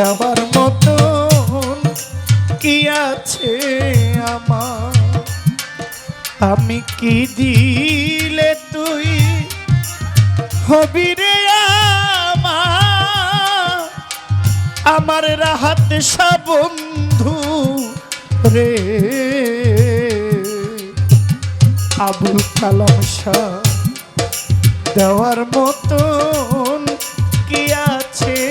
দেওয়ার মতো কি আছে আমার? আমি কি দিলে তুই হবি রে আমার? রাহাত সা বন্ধু রে। আবুল কালাম শাহ, দেওয়ার মতন কি আছে?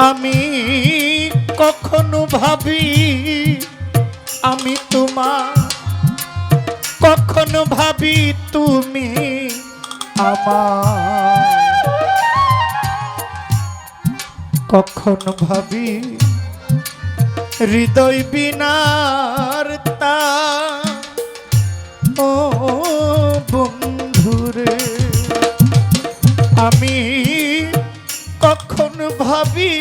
আমি কখনো ভাবি, আমি তোমার কখনো ভাবি তুমি আমার। কখনো ভাবি হৃদয় বিনার তা। ও বন্ধুরে, আমি ভাবি?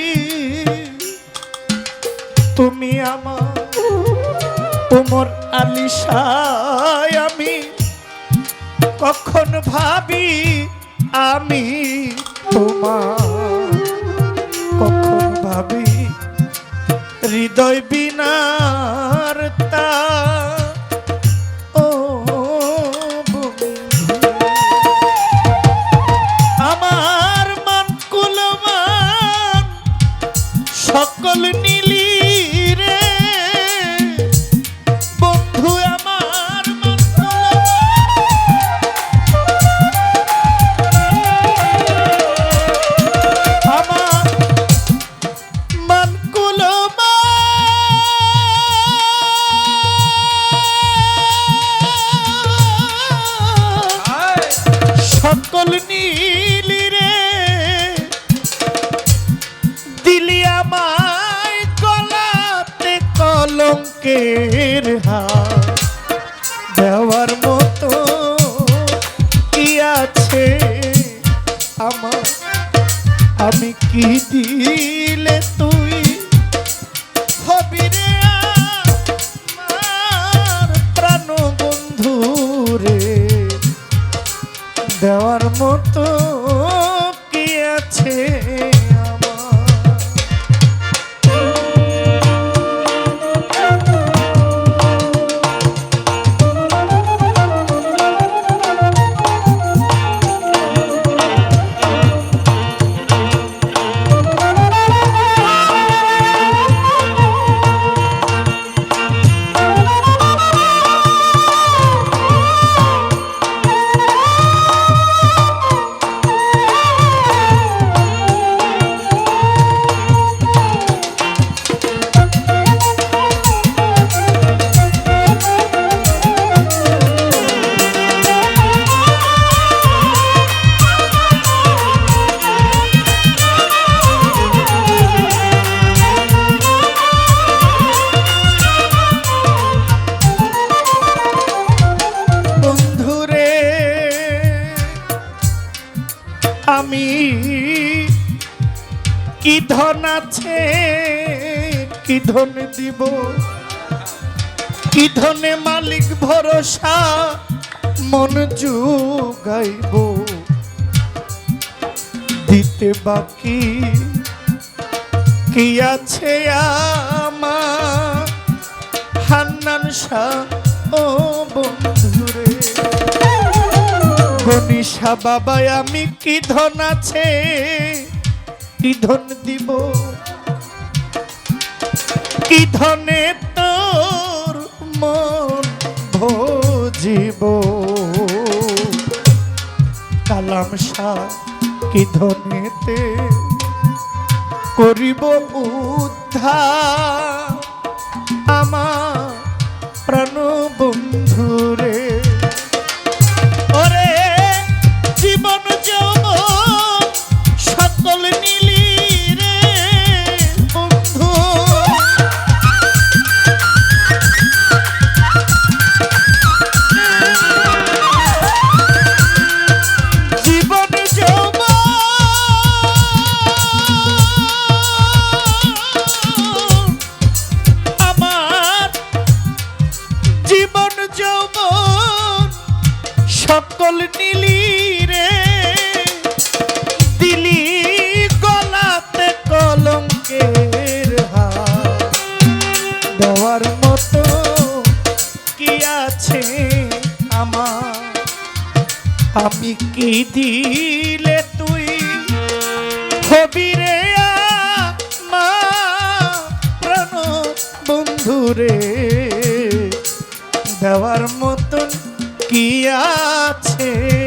তুমি আমার উমর আলিশায় আমি কখন ভাবি? আমি তোমার কখন ভাবি? হৃদয় বিনার তা সকল নীলি কলঙ্কের হাত দেওয়ার মতো কি আছে আমার? আমি কি দিলে তুই হবি রে প্রাণ বন্ধু রে? দেওয়ার মতো কি ধন আছে? কি ধন দিব? কি ধনে মালিক ভরসা? মন যুগাইব। দিতে বাকি কি আছে আমার? হান্নান শাহ, ও বন্ধুরে। গনিশা বাবাই আমি কি ধন আছে? কি ধন দিব? কি ধনে তোর মন ভোজ জীব কালাম শাহ, কি ধনেতে করিব উদ্ধার? আমার প্রাণ বন্ধুরে আমি কি দিলে তুই? হবি রে প্রাণ বন্ধু রে। দেওয়ার মতন কি আছে?